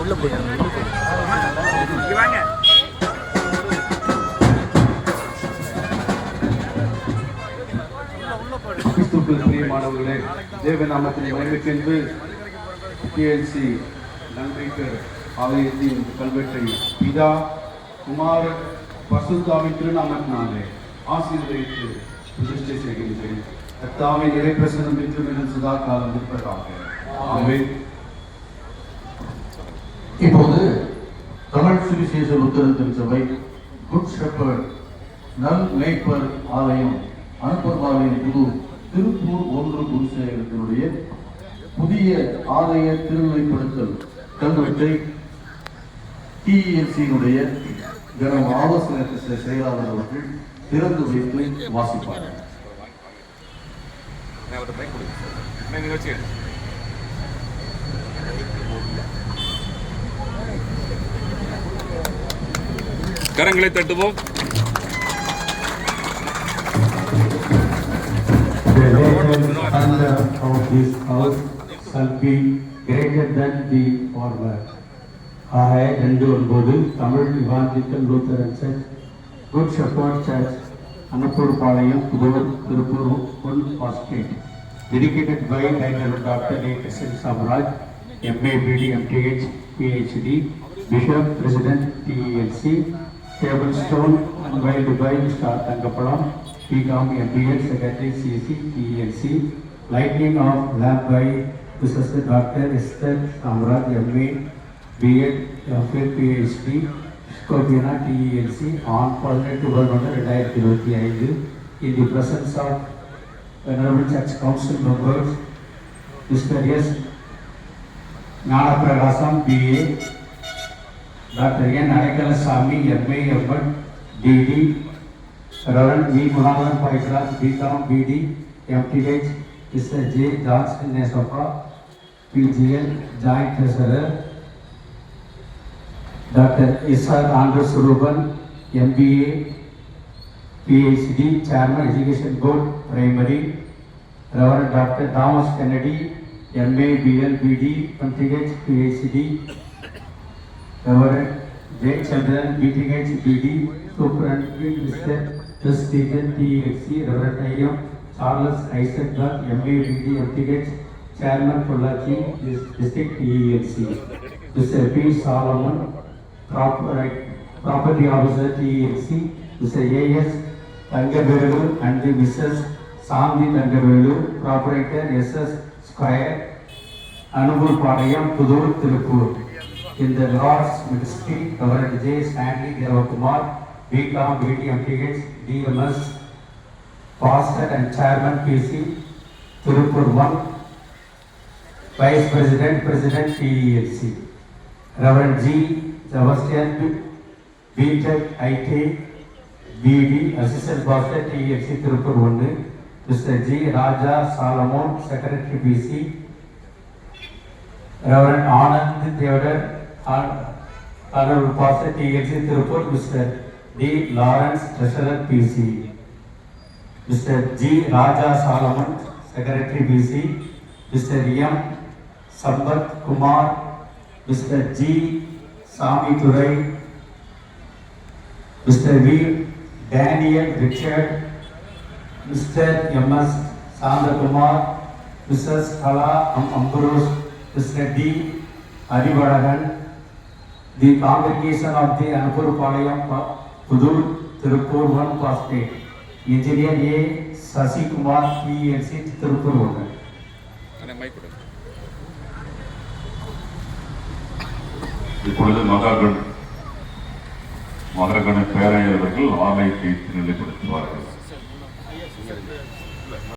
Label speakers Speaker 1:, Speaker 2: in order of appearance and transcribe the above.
Speaker 1: உள்ள போய்
Speaker 2: வாங்க.
Speaker 3: கிறிஸ்துக்கள் பிரியமானவர்களே தேவநாமத்தின் மகிழ்ச்சிக்கு டிஎல்சி நன்றிக்கர் ஆலயத்தின் கல்வெட்டை பிதா குமார் பசுத்தாவின் திருநாமத்தினாலே ஆசீர்வதித்து பிரதிஷ்டை செய்கின்றேன். கர்த்தாவின் இறைப்பிரசனம் என்றும் என சதா காலம் இருப்பதாக. ஆமென்.
Speaker 4: இப்போது தமிழ் சுவிசேஷ லுத்தரன் திருச்சபை குட் ஷெப்பர்ட் நல் மேய்ப்பர் ஆலயம் அனுப்பர்பாளையம் புது திருப்பூர் ஒன்று குருசேகரத்தினுடைய புதிய ஆலய திருநிலைப்படுத்தல் கல்வெட்டை டிஎன்சியினுடைய தினம் ஆலோசனை செயலாளர் அவர்கள் திறந்து வைத்து வாசிப்பார்கள்.
Speaker 2: கரங்களை தட்டுவோம்
Speaker 3: ஆக ரெண்டு ஒன்பது Tamil விவாதித்தல் Lutheran church good shepherd church Anupparpalayam புதுவர் Tiruppur one பாஸ்கேட் dedicated by Dr. Dr. A. Samraj, MA, BD, MTH, PhD, Bishop, President, TELC, table stone Mumbai Dubai star तंगपड़ा T काम M B secretary C C T of lab by विशिष्ट doctor स्तर Kamaraj M B B Ed फिर P H D स्कोपियना on positive to world retire इरवती ऐसी in the presence of venerable church council members mister S Gnana Prakasam B Doctor N Adaikalasamy MA MEd DD reverend V Gunathan Paikraj BCom BT MTh mister J Johnson Nesappa BGL joint treasurer doctor Isar Ander Suruban MBA PhD, Chairman Education Board, Primary, Reverend Dr. Thomas Kennedy, MA, BL, BD, PhD, PhD, Reverend J. Chandran, BTH, BD, Superintendent Mr. S. Stephen, TXC, Reverend I.M. Charles Isaac, MA, BD, MTH, Chairman Pollachi, District TELC, Mr. P. Solomon, Proper- Property Officer TELC, Mr. A.S. Tangavelu and the Mrs. Sandi Tangavelu, Proprietor SS Square, Anubul Padayam, Pudur, Tirupur. In the Lord's Ministry, Reverend J. Stanley Devakumar, BCom, BD, MTH, DMS, Pastor and Chairman PC, Tirupur 1, Vice President, President TELC. Reverend G. Sebastian B.Tech IT, BD, Assistant Pastor TFC Tirupur 1, Mr. G. Raja Salomon, Secretary BC, Reverend Anand Theodore, Hon- Honorable Pastor TFC Tirupur, Mr. D. Lawrence, Treasurer PC, Mr. G. Raja Solomon, Secretary PC, Mr. M. Sambat Kumar, Mr. G. Sami Turai, Mr. V. Daniel Richard, Mr. M.S. Sandakumar, Mrs. Kala Ambrose, Mr. D. Arivadagan, Palayam Pa- Pudur Tirupur one Pastate, Engineer A. Sasi Kumar, PLC Tirupur one.
Speaker 2: அண்ணா mic கொடுங்க
Speaker 5: இப்பொழுது மகாகண் மகாகண பேராயர் அவர்கள் ஆலயத்தை நிலைப்படுத்துவார்கள்